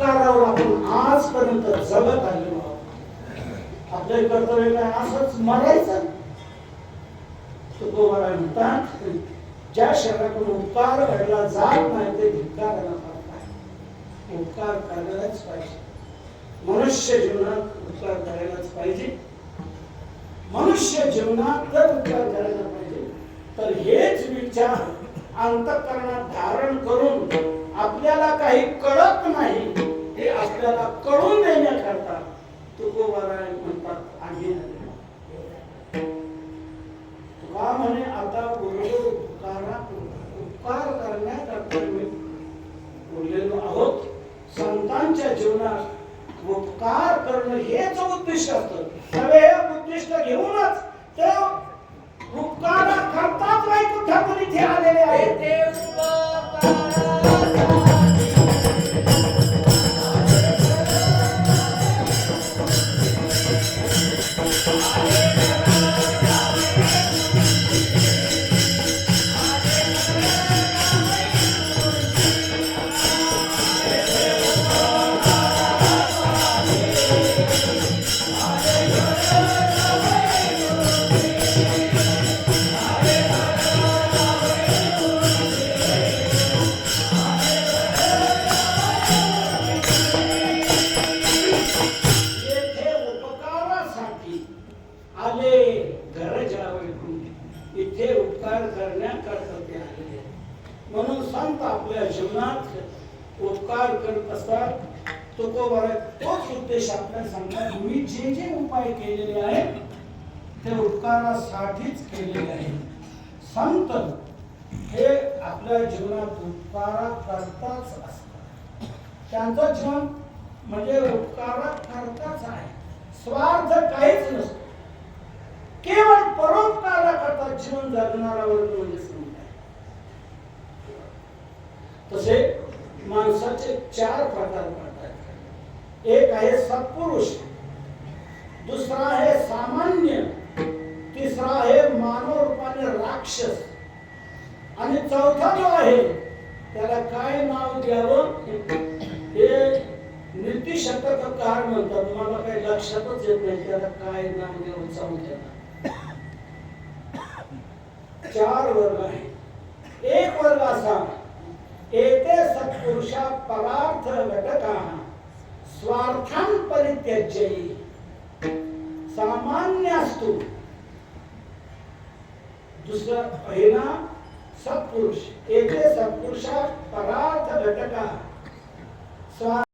उपकारावर आपण आजपर्यंत जगत आलेलो आहोत. आपले कर्तव्य काय? असंच मरायचं. तुकोबारा म्हणतात ज्या शहराकडून उपकार घडला जात नाही ते धिक्काराला पाहत नाही उपकार करायलाच पाहिजे. मनुष्य जीवनात उपकार करायलाच पाहिजे. मनुष्य जीवनात जर उपकार करायला पाहिजे तर हेच विचार अंतकरणात धारण करून आपल्याला काही कळत नाही. आपल्याला कळून देण्याकरता तुकोबारायण म्हणतात आम्ही तुका म्हणे आता बरोबर उपकारा उपकार करण्याकरता बोललेलो आहोत. संतांच्या जीवनात उपकार करणं हेच उद्दिष्ट असत. सगळे हे उद्दिष्ट घेऊनच ते उपकार करतात वैकुंठातून इथे आलेले आहेत. गरजा वैकुंठ इथे उपकार करण्याकरता ते आलेले म्हणून संत आपल्या जीवनात उपकार करत असतात. तुकोबारा तोच उद्देश आपल्या सांगतात मी जे जे उपाय केलेले आहेत ते उपकारासाठीच केलेले आहेत. संत हे आपल्या जीवनात उपकारा करताच असतात. त्यांचं जीवन म्हणजे उपकारा करताच आहे. स्वार्थ काहीच नसतो. परोपकारा करता वर्ग म्हणजे संत तसे माणसाचे चार प्रकार पडतात एक आहे सत्पुरुष दुसरा आहे सामान्य तिसरा आहे मानव रूपाने राक्षस आणि चौथा जो आहे त्याला काय नाव द्यावं? हे नीतिशतककार म्हणतात. मला काही लक्षातच येत नाही त्याला काय नाव द्यावं चौथ्याला चार वर्ग आहे एक वर्ग सत्पुरुषा परार्थ घटका स्वार्थान परित्यज्यई सामान्य दुसरा पहिला, सत्पुरुष। एते सत्पुरुषा परार्थ घटका। स्वा